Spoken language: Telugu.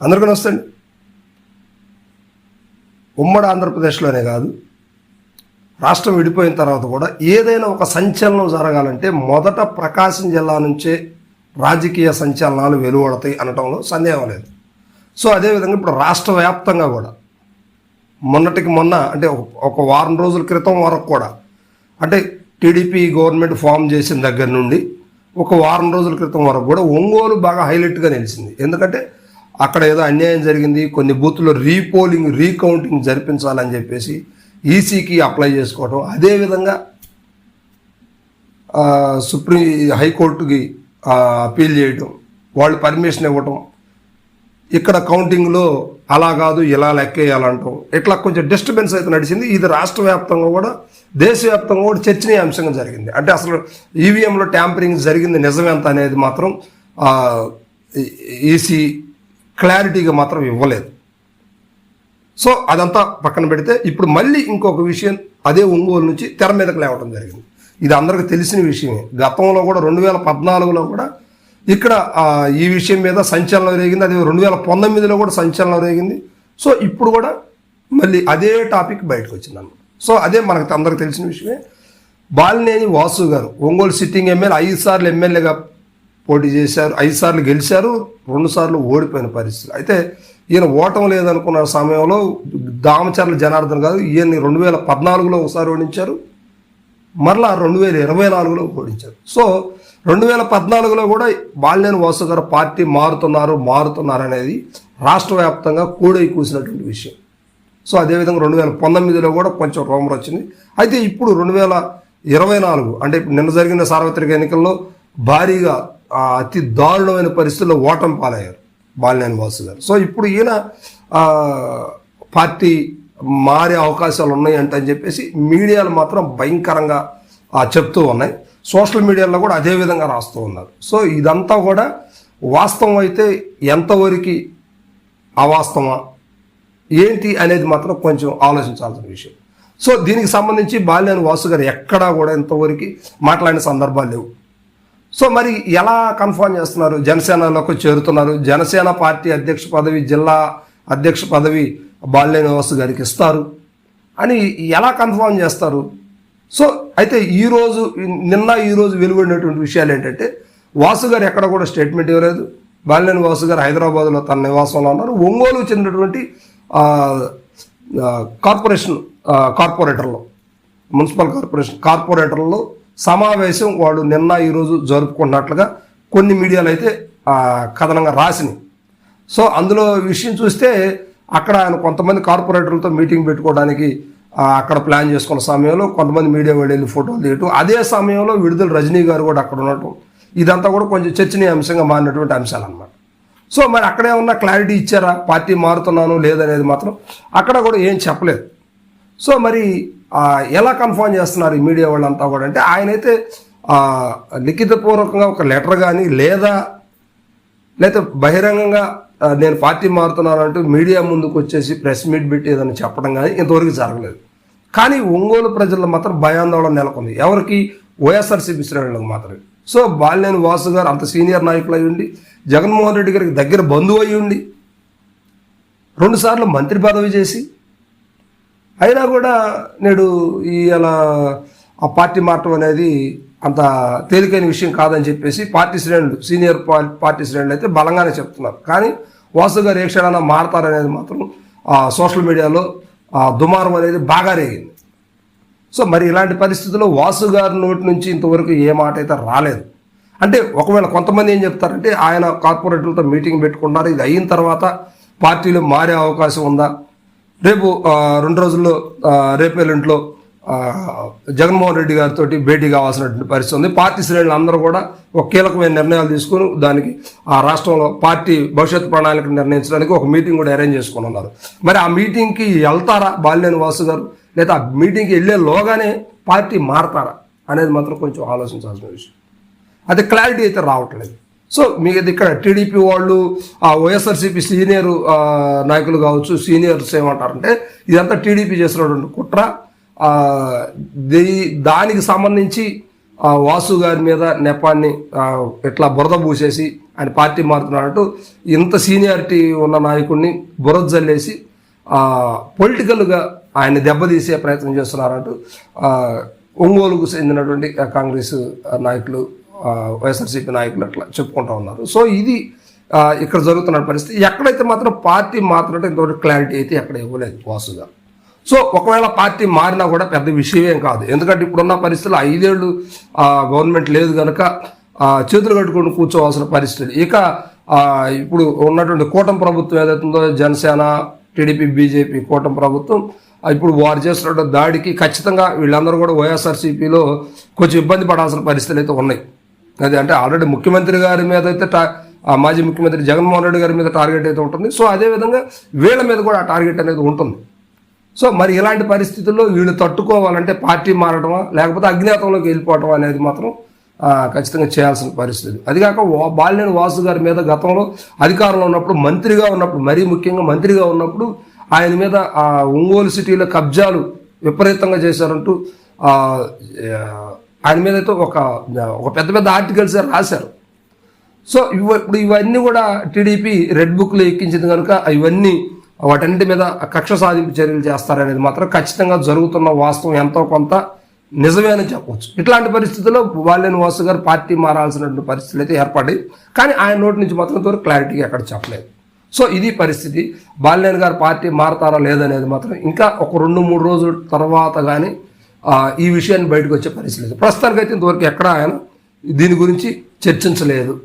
అందరికీ వస్తండి ఉమ్మడి ఆంధ్రప్రదేశ్లోనే కాదు రాష్ట్రం విడిపోయిన తర్వాత కూడా ఏదైనా ఒక సంచలనం జరగాలంటే మొదట ప్రకాశం జిల్లా నుంచే రాజకీయ సంచలనాలు వెలువడతాయి అనటంలో సందేహం లేదు. సో అదేవిధంగా ఇప్పుడు రాష్ట్ర వ్యాప్తంగా కూడా మొన్నటికి మొన్న అంటే ఒక- ఒక వారం రోజుల క్రితం వరకు కూడా అంటే టీడీపీ గవర్నమెంట్ ఫామ్ చేసిన దగ్గర నుండి ఒక వారం రోజుల క్రితం వరకు కూడా ఒంగోలు బాగా హైలైట్గా నిలిచింది. ఎందుకంటే అక్కడ ఏదో అన్యాయం జరిగింది కొన్ని బూత్లో రీపోలింగ్ రీకౌంటింగ్ జరిపించాలని చెప్పేసి ఈసీకి అప్లై చేసుకోవడం అదేవిధంగా సుప్రీం హైకోర్టుకి ఆ, అప్పీల్ చేయడం వాళ్ళు పర్మిషన్ ఇవ్వటం. ఇక్కడ కౌంటింగ్లో అలా కాదు ఇలా లెక్కేయాలంటాం. ఇట్లా కొంచెం డిస్టర్బెన్స్ అయితే నడిచింది. ఇది రాష్ట్ర వ్యాప్తంగా కూడా దేశవ్యాప్తంగా కూడా చర్చనీయాంశంగా జరిగింది. అంటే అసలు ఈవీఎంలో ట్యాంపరింగ్ జరిగింది నిజమేంత అనేది మాత్రం ఈసీ క్లారిటీగా మాత్రం ఇవ్వలేదు. సో అదంతా పక్కన పెడితే ఇప్పుడు మళ్ళీ ఇంకొక విషయం అదే ఒంగోలు నుంచి తెర మీదకి లేవడం జరిగింది. ఇది అందరికీ తెలిసిన విషయమే. గతంలో కూడా రెండు వేల పద్నాలుగులో కూడా ఇక్కడ ఈ విషయం మీద సంచలనం రేగింది. అదే రెండు వేల పంతొమ్మిదిలో కూడా సంచలనం రేగింది. సో ఇప్పుడు కూడా మళ్ళీ అదే టాపిక్ బయటకు వచ్చింది అన్నమాట సో అదే మనకు అందరికి తెలిసిన విషయమే. బాలినేని వాసు గారు ఒంగోలు సిట్టింగ్ ఎమ్మెల్యే ఐదు సార్లు ఎమ్మెల్యేగా పోటీ చేశారు ఐదు సార్లు గెలిచారు రెండు సార్లు ఓడిపోయిన పరిస్థితి. అయితే ఈయన ఓటం లేదనుకున్న సమయంలో దామచర్ల జనార్దన్ గారు ఈయన్ని రెండు వేల పద్నాలుగులో ఒకసారి ఓడించారు మరలా రెండు వేల ఇరవై నాలుగులో ఓడించారు. సో రెండు వేల పద్నాలుగులో కూడా బాలినేని వాసు గారు పార్టీ మారుతున్నారు మారుతున్నారు అనేది రాష్ట్ర వ్యాప్తంగా కూడై కూసినటువంటి విషయం. సో అదేవిధంగా రెండు వేల పంతొమ్మిదిలో కూడా కొంచెం రోమర్ వచ్చింది. అయితే ఇప్పుడు రెండు వేల ఇరవై నాలుగు అంటే నిన్న జరిగిన సార్వత్రిక ఎన్నికల్లో భారీగా అతి దారుణమైన పరిస్థితుల్లో ఓటమి పాలయ్యారు బాలినేని వాసు గారు. సో ఇప్పుడు ఈయన పార్టీ మారే అవకాశాలు ఉన్నాయి అని చెప్పేసి మీడియాలు మాత్రం భయంకరంగా చెప్తూ ఉన్నాయి. సోషల్ మీడియాలో కూడా అదే విధంగా రాస్తూ ఉన్నారు. సో ఇదంతా కూడా వాస్తవం అయితే ఎంతవరకు అవాస్తవమా? ఏంటి అనేది మాత్రం కొంచెం ఆలోచించాల్సిన విషయం. సో దీనికి సంబంధించి బాల్యాని వాసు గారు ఎక్కడా కూడా ఇంతవరకు మాట్లాడిన సందర్భాలు లేవు. సో మరి ఎలా కన్ఫర్మ్ చేస్తున్నారు? జనసేనలోకి చేరుతున్నారు. జనసేన పార్టీ అధ్యక్ష పదవి జిల్లా అధ్యక్ష పదవి బాల్యాని వాసు గారికి ఇస్తారు అని ఎలా కన్ఫర్మ్ చేస్తారు? సో అయితే ఈరోజు నిన్న ఈరోజు వెలువడినటువంటి విషయాలు ఏంటంటే వాసు గారు ఎక్కడ కూడా స్టేట్మెంట్ ఇవ్వలేదు. బాలినేని వాసు గారు హైదరాబాద్లో తన నివాసంలో ఉన్నారు. ఒంగోలు చెందినటువంటి కార్పొరేషన్ కార్పొరేటర్లో మున్సిపల్ కార్పొరేషన్ కార్పొరేటర్లో సమావేశం వాళ్ళు నిన్న ఈరోజు జరుపుకున్నట్లుగా కొన్ని మీడియాలు అయితే కథనంగా రాసినాయి. సో అందులో విషయం చూస్తే అక్కడ ఆయన కొంతమంది కార్పొరేటర్లతో మీటింగ్ పెట్టుకోవడానికి అక్కడ ప్లాన్ చేసుకున్న సమయంలో కొంతమంది మీడియా వాళ్ళు వెళ్ళి ఫోటోలు తీయటం అదే సమయంలో విడుదల రజనీ గారు కూడా అక్కడ ఉండటం ఇదంతా కూడా కొంచెం చర్చనీయాంశంగా మారినటువంటి అంశాలు అన్నమాట సో మరి అక్కడే ఉన్న క్లారిటీ ఇచ్చారా? పార్టీ మారుతున్నాను లేదనేది మాత్రం అక్కడ కూడా ఏం చెప్పలేదు. సో మరి ఎలా కన్ఫర్మ్ చేస్తున్నారు ఈ మీడియా వాళ్ళంతా కూడా? అంటే ఆయనైతే లిఖితపూర్వకంగా ఒక లెటర్ కానీ లేదా లేకపోతే బహిరంగంగా నేను పార్టీ మారుతున్నాను అంటూ మీడియా ముందుకు వచ్చేసి ప్రెస్ మీట్ పెట్టి ఏదైనా చెప్పడం కానీ ఇంతవరకు జరగలేదు. కానీ ఒంగోలు ప్రజల్లో మాత్రం భయాందోళన నెలకొంది. ఎవరికి? వైఎస్ఆర్సీపీ శ్రేణులకు మాత్రమే. సో బాలినేని వాసు గారు అంత సీనియర్ నాయకులు అయి ఉండి జగన్మోహన్ రెడ్డి గారికి దగ్గర బంధువు అయి ఉండి రెండుసార్లు మంత్రి పదవి చేసి అయినా కూడా నేడు ఈ అలా ఆ పార్టీ మారటం అనేది అంత తేలికైన విషయం కాదని చెప్పేసి పార్టీ శ్రేణులు సీనియర్ పార్టీ శ్రేణులు అయితే బలంగానే చెప్తున్నారు. కానీ వాసు గారు ఏ క్షణాన మారతారనేది మాత్రం సోషల్ మీడియాలో దుమారం అనేది బాగా రేగింది. సో మరి ఇలాంటి పరిస్థితుల్లో వాసు గారి నోటి నుంచి ఇంతవరకు ఏ మాట అయితే రాలేదు. అంటే ఒకవేళ కొంతమంది ఏం చెప్తారంటే ఆయన కార్పొరేటర్లతో మీటింగ్ పెట్టుకున్నారు ఇది అయిన తర్వాత పార్టీలు మారే అవకాశం ఉందా? రేపు రెండు రోజుల్లో రేపేలింట్లో రేపు ఎల్లుంట్లో జగన్మోహన్ రెడ్డి గారితో భేటీ కావాల్సినటువంటి పరిస్థితి ఉంది. పార్టీ శ్రేణులు అందరూ కూడా ఒక కీలకమైన నిర్ణయాలు తీసుకుని దానికి ఆ రాష్ట్రంలో పార్టీ భవిష్యత్ ప్రణాళిక నిర్ణయించడానికి ఒక మీటింగ్ కూడా అరేంజ్ చేసుకుని ఉన్నారు. మరి ఆ మీటింగ్కి వెళ్తారా బాలినేని వాసు గారు? లేదా ఆ మీటింగ్కి వెళ్ళే లోగానే పార్టీ మారతారా అనేది మాత్రం కొంచెం ఆలోచించాల్సిన విషయం. అది క్లారిటీ అయితే రావట్లేదు. సో మీ ఇక్కడ టీడీపీ వాళ్ళు ఆ వైఎస్ఆర్సీపీ సీనియర్ నాయకులు కావచ్చు సీనియర్స్ ఏమంటారంటే ఇదంతా టీడీపీ చేసినటువంటి కుట్ర. దీ- దానికి సంబంధించి వాసు గారి మీద నెపాన్ని ఇట్లా బురద పూసేసి ఆయన పార్టీ మారుతున్నాడంటూ ఇంత సీనియారిటీ ఉన్న నాయకుడిని బురద జల్లేసి పొలిటికల్గా ఆయన దెబ్బతీసే ప్రయత్నం చేస్తున్నారంటూ ఒంగోలుకు చెందినటువంటి కాంగ్రెస్ నాయకులు వైఎస్ఆర్సీపీ నాయకులు అట్లా చెప్పుకుంటూ ఉన్నారు. సో ఇది ఇక్కడ జరుగుతున్న పరిస్థితి. ఎక్కడైతే మాత్రం పార్టీ మాత్రం ఇంతవరకు క్లారిటీ అయితే ఎక్కడ ఇవ్వలేదు వాసుగా. సో ఒకవేళ పార్టీ మారినా కూడా పెద్ద విషయమేం కాదు. ఎందుకంటే ఇప్పుడున్న పరిస్థితులు ఐదేళ్ళు గవర్నమెంట్ లేదు కనుక చేతులు కట్టుకొని కూర్చోవాల్సిన పరిస్థితి. ఇక ఇప్పుడు ఉన్నటువంటి కూటమి ప్రభుత్వం ఏదైతే ఉందో జనసేన టీడీపీ బీజేపీ కూటమి ప్రభుత్వం ఇప్పుడు వారు చేస్తున్న దాడికి ఖచ్చితంగా వీళ్ళందరూ కూడా వైఎస్ఆర్సీపీలో కొంచెం ఇబ్బంది పడాల్సిన పరిస్థితులు అయితే ఉన్నాయి. అది అంటే ఆల్రెడీ ముఖ్యమంత్రి గారి మీద అయితే టా ఆ మాజీ ముఖ్యమంత్రి జగన్మోహన్ రెడ్డి గారి మీద టార్గెట్ అయితే ఉంటుంది. సో అదేవిధంగా వీళ్ళ మీద కూడా ఆ టార్గెట్ అనేది ఉంటుంది. సో మరి ఇలాంటి పరిస్థితుల్లో వీళ్ళు తట్టుకోవాలంటే పార్టీ మారడమా లేకపోతే అజ్ఞాతంలోకి వెళ్ళిపోవటం అనేది మాత్రం ఖచ్చితంగా చేయాల్సిన పరిస్థితి. అది కాక బాలినేని వాసు గారి మీద గతంలో అధికారంలో ఉన్నప్పుడు మంత్రిగా ఉన్నప్పుడు మరీ ముఖ్యంగా మంత్రిగా ఉన్నప్పుడు ఆయన మీద ఆ ఒంగోలు సిటీలో కబ్జాలు విపరీతంగా చేశారంటూ ఆయన మీద అయితే ఒక ఒక పెద్ద పెద్ద ఆర్టికల్స్ రాశారు. సో ఇవ ఇప్పుడు ఇవన్నీ కూడా టీడీపీ రెడ్ బుక్లో ఎక్కించింది కనుక ఇవన్నీ వాటన్నిటి మీద కక్ష సాధింపు చర్యలు చేస్తారనేది మాత్రం ఖచ్చితంగా జరుగుతున్న వాస్తవం ఎంతో కొంత నిజమే అని చెప్పవచ్చు ఇట్లాంటి పరిస్థితుల్లో వాళ్ళని వాసు గారు పార్టీ మారాల్సినటువంటి పరిస్థితులు అయితే ఏర్పడ్డాయి. కానీ ఆయన నోటి నుంచి మాత్రం ఇంతవరకు క్లారిటీగా ఎక్కడ చెప్పలేదు. సో ఇది పరిస్థితి. బాలినేని గారు పార్టీ మారతారా లేదనేది మాత్రం ఇంకా ఒక రెండు మూడు రోజుల తర్వాత కానీ ఈ విషయాన్ని బయటకు వచ్చే పరిస్థితి లేదు. ప్రస్తుతానికైతే ఇంతవరకు ఎక్కడ ఆయన దీని గురించి చర్చించలేదు.